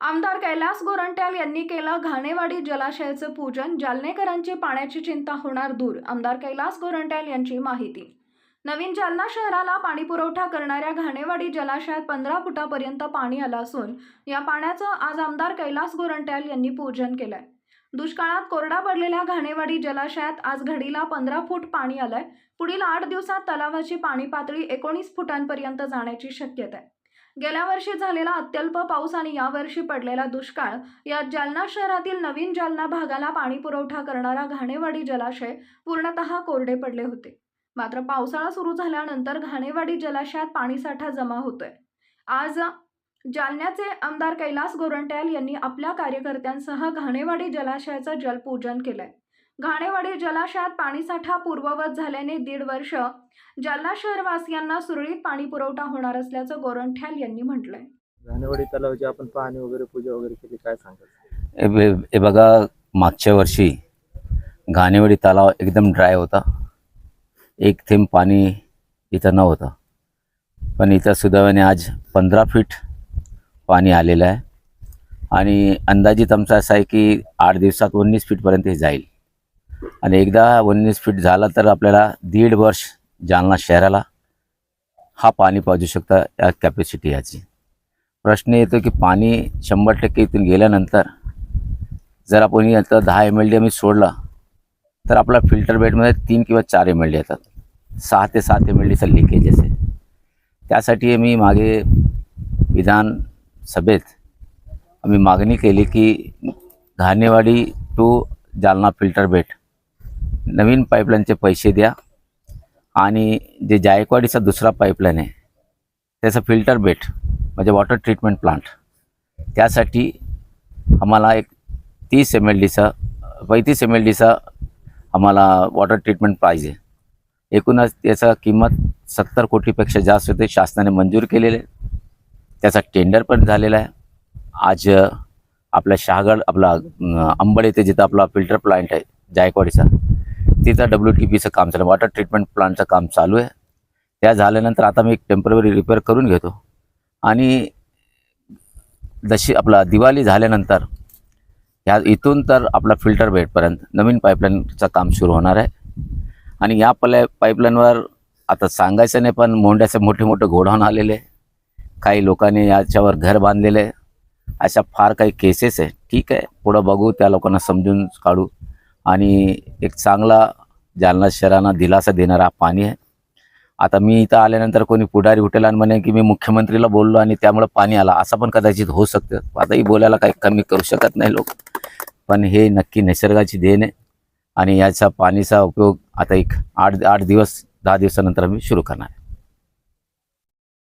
आमदार कैलास गोरंट्याल यांनी केलं घाणेवाडी जलाशयाचं पूजन जालनेकरांची पाण्याची चिंता होणार दूर आमदार कैलास गोरंट्याल यांची माहिती. नवीन जालना शहराला पाणीपुरवठा करणाऱ्या घाणेवाडी जलाशयात पंधरा फुटापर्यंत पाणी आलं असून या पाण्याचं आज आमदार कैलास गोरंट्याल यांनी पूजन केलंय. दुष्काळात कोरडा पडलेल्या घाणेवाडी जलाशयात आज घडीला पंधरा फूट पाणी आलंय. पुढील आठ दिवसात तलावाची पाणी पातळी एकोणीस फुटांपर्यंत जाण्याची शक्यता आहे. गेल्या वर्षी झालेला अत्यल्प पाऊस आणि यावर्षी पडलेला दुष्काळ या जालना शहरातील नवीन जालना भागाला पाणी पुरवठा करणारा घाणेवाडी जलाशय पूर्णतः कोरडे पडले होते. मात्र पावसाळा सुरू झाल्यानंतर घाणेवाडी जलाशयात पाणीसाठा जमा होतोय. आज जालन्याचे आमदार कैलास गोरंट्याल यांनी आपल्या कार्यकर्त्यांसह घाणेवाडी जलाशयाचं जलपूजन केलंय. घाणेवाडी जलाशयात पाणीसाठा पूर्ववत झाल्याने दीड वर्ष जालना शहरवासियांना सुरळीत पाणी पुरवठा होणार असल्याचं गोरंठ्याल यांनी म्हटलंय. घाणेवाडी तलावाची आपण पाहणी वगैरे पूजा वगैरे केली काय सांगाल? हे बे- हे बघा मागच्या वर्षी घाणेवाडी तलाव एकदम ड्राय होता. एक थेंब पाणी इथं नव्हतं. पण इथं सुदैवाने आज पंधरा फीट पाणी आलेलं आहे. आणि अंदाजित आमचा असा आहे की आठ दिवसात उन्नीस फीटपर्यंत हे जाईल. आणि एकदा उन्नीस फीट झाला तर आपल्याला दीड वर्ष जालना शहराला हा पाणी पाजू शकता या कॅपॅसिटी याची. प्रश्न येतो की पाणी शंभर टक्के इथून गेल्यानंतर जर आपण आता दहा एम एल डी आम्ही सोडला तर आपला फिल्टर बेडमध्ये तीन किंवा चार एम एल डी येतात. सहा ते सात एम एल डीचा लिकेजेस आहे त्यासाठी मी मागे विधानसभेत आम्ही मागणी केली की Ghanewadi to Jalna filter bed नवीन पाईपलाईनचे पैसे द्या. आणि जे जायकवाडीचा दुसरा पाईपलाईन आहे त्याचं फिल्टर बेट म्हणजे वॉटर ट्रीटमेंट प्लांट त्यासाठी आम्हाला एक तीस एम एल डीचा पैतीस एम एल डीचा आम्हाला वॉटर ट्रीटमेंट पाहिजे. एकूणच त्याचा किंमत सत्तर कोटीपेक्षा जास्त होते शासनाने मंजूर केलेले. त्याचा टेंडर पण झालेला आहे. आज आपल्या शहागड आपला अंबड येथे जिथं आपला फिल्टर प्लांट आहे जायकवाडीचा तिथं डब्ल्यू टी पीचं काम चालू आहे. वॉटर ट्रीटमेंट प्लांटचं काम चालू आहे. त्या झाल्यानंतर आता मी एक टेंपररी रिपेअर करून घेतो. आणि जशी आपला दिवाळी झाल्यानंतर ह्या इथून तर आपला फिल्टर बेडपर्यंत नवीन पाईपलाईनचं काम सुरू होणार आहे. आणि या पल्या पाईपलाईनवर आता सांगायचं नाही पण मोंड्याचे मोठे मोठे गोडाऊन आलेले काही लोकांनी याच्यावर घर बांधलेले अशा फार काही केसेस आहे. ठीक आहे. पुढं बघू त्या लोकांना समजून काढू. आणि एक चांगला जालना शहरांना दिलासा देणारा पाणी आहे. आता मी इथं आल्यानंतर कोणी पुढारी उठेल आणि म्हणे की मी मुख्यमंत्रीला बोललो आणि त्यामुळे पाणी आला. असं पण कदाचित होऊ शकतं. आताही बोलायला काही कमी करू शकत नाही लोक. पण हे नक्की निसर्गाची देण आहे आणि याचा पाणीचा उपयोग आता एक आठ आठ दिवस दहा दिवसानंतर आम्ही सुरू करणार आहे.